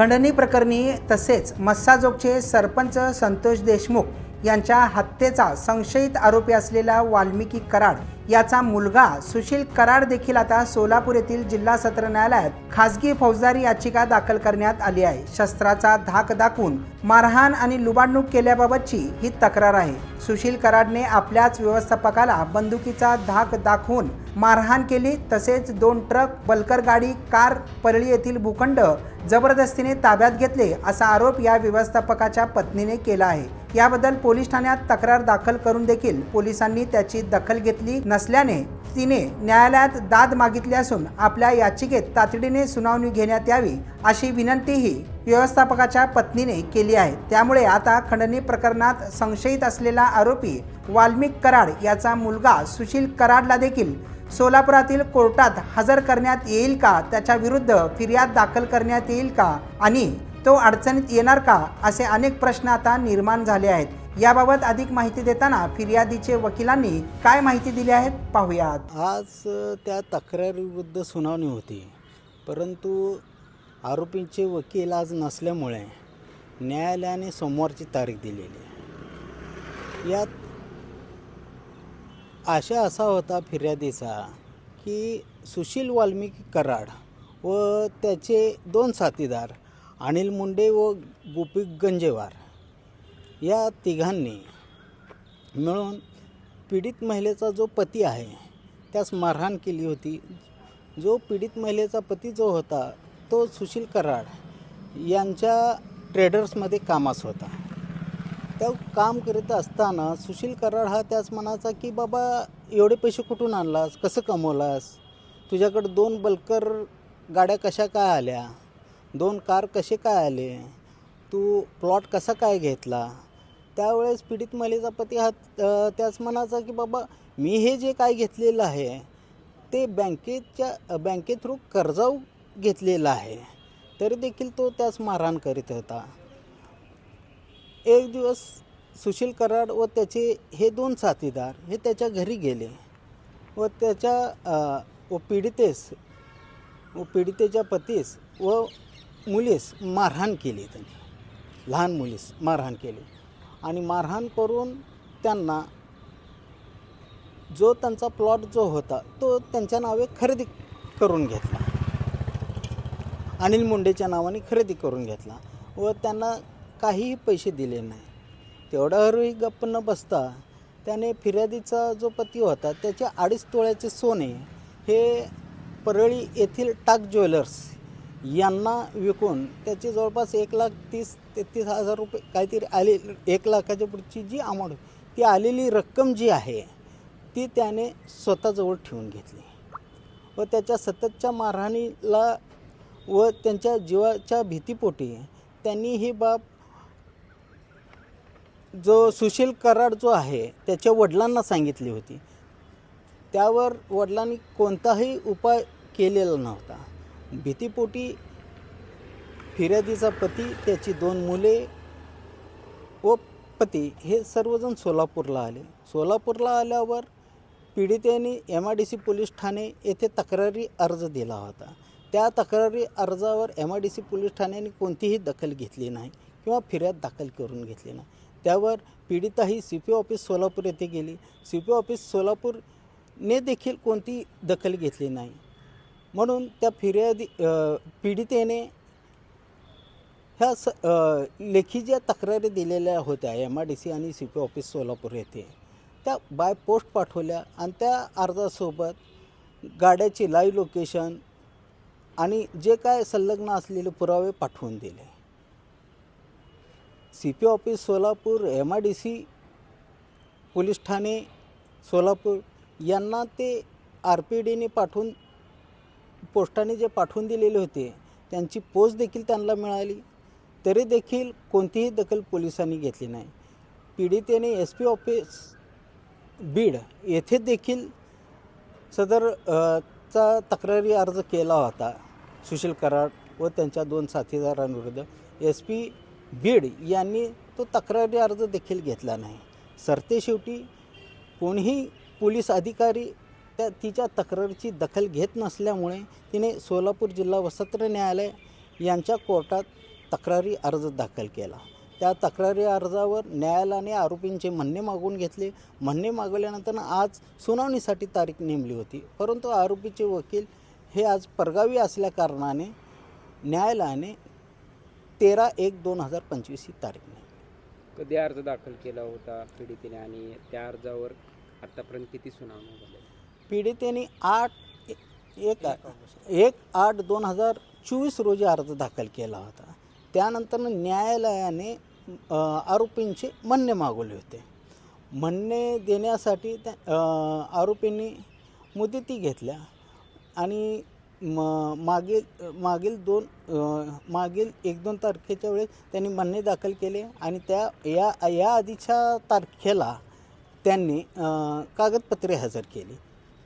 खंडणी प्रकरणी तसेच मस्साजोगचे सरपंच संतोष देशमुख यांच्या हत्येचा संशयित आरोपी असलेला वाल्मिकी कराड याचा मुलगा सुशील कराड देखील आता सोलापूर येथील जिल्हा सत्र न्यायालयात खासगी फौजदारी याचिका दाखल करण्यात आली आहे. शस्त्राचा धाक दाखवून मारहाण आणि लुबाडणूक केल्याबाबतची ही तक्रार आहे. सुशील कराडने आपल्याच व्यवस्थापकाला बंदुकीचा धाक दाखवून मारहाण केली तसेच दोन ट्रक बलकर गाडी कार परळी येथील भूखंड जबरदस्तीने ताब्यात घेतले असा आरोप या व्यवस्थापकाच्या पत्नीने केला आहे. याबद्दल पोलीस ठाण्यात तक्रार दाखल करून देखील पोलिसांनी त्याची दखल घेतली नसल्याने तिने न्यायालयात दाद मागितली असून आपल्या याचिकेत तातडीने सुनावणी घेण्यात यावी अशी विनंतीही व्यवस्थापकाच्या पत्नीने केली आहे. त्यामुळे आता खंडणी प्रकरणात संशयित असलेला आरोपी वाल्मिक कराड याचा मुलगा सुशील कराडला देखील सोलापुरातील कोर्टात हजर करण्यात येईल का? त्याच्या विरुद्ध फिर्याद दाखल करण्यात येईल का? आणि तो अडचणीत येणार का? असे अनेक प्रश्न आता निर्माण झाले आहेत. याबाबत अधिक माहिती देताना फिर्यादीचे वकिलांनी काय माहिती दिली आहेत पाहूयात. आज त्या तक्रारीविरुद्ध सुनावणी होती. परंतु आरोपींचे वकील आज नसल्यामुळे न्यायालयाने सोमवारची तारीख दिलेली आहे. यात आशा असा होता फिर्यादीचा की सुशील वाल्मिकी कराड व त्याचे दोन साथीदार अनिल मुंडे व गोपी गंजेवार या तिघांनी मिळून पीडित महिलेचा जो पती आहे त्यास मारहाण केली होती. जो पीडित महिलेचा पती जो होता तो सुशील कराड यांच्या ट्रेडर्समध्ये कामास होता. त्या काम करीत असताना सुशील कराड हा त्याच मनाचा की बाबा एवढे पैसे कुठून आणलास? कसं कमवलास? तुझ्याकडं दोन बलकर गाड्या कशा काय आल्या? दोन कार कसे काय आले? तू प्लॉट कसा काय घेतला? त्यावेळेस पीडित महिलेचा पती हा त्याच मनाचा की बाबा मी हे जे काय घेतलेलं आहे ते बँकेच्या बँके थ्रू कर्जाऊ घेतलेलं आहे. तरी देखील तो त्यास मारहाण करीत होता. एक दिवस सुशील कराड व त्याचे हे दोन साथीदार हे त्याच्या घरी गेले व त्याच्या व पीडितेस व पीडितेच्या पतीस व मुलीस मारहाण केली त्यांनी. लहान मुलीस मारहाण केली. आणि मारहाण करून त्यांना जो त्यांचा प्लॉट जो होता तो त्यांच्या नावे खरेदी करून घेतला. अनिल मुंडेच्या नावाने खरेदी करून घेतला. व त्यांना काहीही पैसे दिले नाही. तेवढा हरवी गप्प न बसता त्याने फिर्यादीचा जो पती होता त्याचे अडीच तोळ्याचे सोने हे परळी येथील टाक ज्वेलर्स यांना विकून त्याची जवळपास एक लाख तीस तेहतीस हजार रुपये काहीतरी आले एक लाखाच्या पुढची जी अमाऊंट ती आलेली रक्कम जी आहे ती त्याने स्वतःजवळ ठेवून घेतली. व त्याच्या सततच्या मारहाणीला व त्यांच्या जीवाच्या भीतीपोटी त्यांनी ही बाब जो सुशील कराड जो आहे त्याच्या वडिलांना सांगितली होती. त्यावर वडिलांनी कोणताही उपाय केलेला नव्हता. भीतीपोटी फिर्यादीचा पती त्याची दोन मुले व पती हे सर्वजण सोलापूरला आले. सोलापूरला आल्यावर पीडितेने M I D C police Thane येथे तक्रारी अर्ज दिला होता. त्या तक्रारी अर्जावर M I D C police ठाण्याने कोणतीही दखल घेतली नाही किंवा फिर्याद दाखल करून घेतली नाही. त्यावर पीडिता ही सी पी ऑफिस सोलापूर येथे गेली. सी पी ऑफिस सोलापूरने देखील कोणती दखल घेतली नाही. म्हणून त्या फिर्यादी पीडितेने ह्या स लेखी ज्या तक्रारी दिलेल्या होत्या एम आय डी सी आणि सी पी ऑफिस सोलापूर येथे त्या बाय पोस्ट पाठवल्या आणि त्या अर्जासोबत गाड्याची लाईव्ह लोकेशन आणि जे काय संलग्न असलेले पुरावे पाठवून दिले. C P office Solapur M I D C police Thane Solapur यांना ते आर पी डीने पाठवून पोस्टाने जे पाठवून दिलेले होते त्यांची पोच देखील त्यांना मिळाली. तरी देखील कोणतीही दखल पोलिसांनी घेतली नाही. पीडितेने एस पी ऑफिस बीड येथे देखील सदर चा तक्रारी अर्ज केला होता. सुशील कराड व त्यांच्या दोन साथीदारांविरुद्ध. एस पी बीड यांनी तो तक्रारी अर्ज देखील घेतला नाही. सरतेशेवटी कोणीही पोलीस अधिकारी त्या तिच्या तक्रारीची दखल घेत नसल्यामुळे तिने सोलापूर जिल्हा वसत्र न्यायालय यांच्या कोर्टात तक्रारी अर्ज दाखल केला. त्या तक्रारी अर्जावर न्यायालयाने आरोपींचे म्हणणे मागून घेतले. म्हणणे मागवल्यानंतर आज सुनावणीसाठी तारीख नेमली होती. परंतु आरोपीचे वकील हे आज परगावी असल्याकारणाने न्यायालयाने तेरा एक दोन हजार पंचवीस ही तारीख नेमली कधी अर्ज दाखल केला होता पीडितेने आणि त्या अर्जावर आतापर्यंत किती सुनावण्या झाल्या? पीडितेने आठ एक एक आठ दोन हजार चोवीस रोजी अर्ज दाखल केला होता. त्यानंतर न्यायालयाने अ, आरोपींचे म्हणणे मागवले होते. म्हणणे देण्यासाठी त्या अ, आरोपींनी मुदती घेतल्या आणि म मागील मागील दोन मागील एक दोन तारखेच्या वेळेस त्यांनी म्हणणे दाखल केले आणि त्या या या आधीच्या तारखेला त्यांनी कागदपत्रे हजर केली.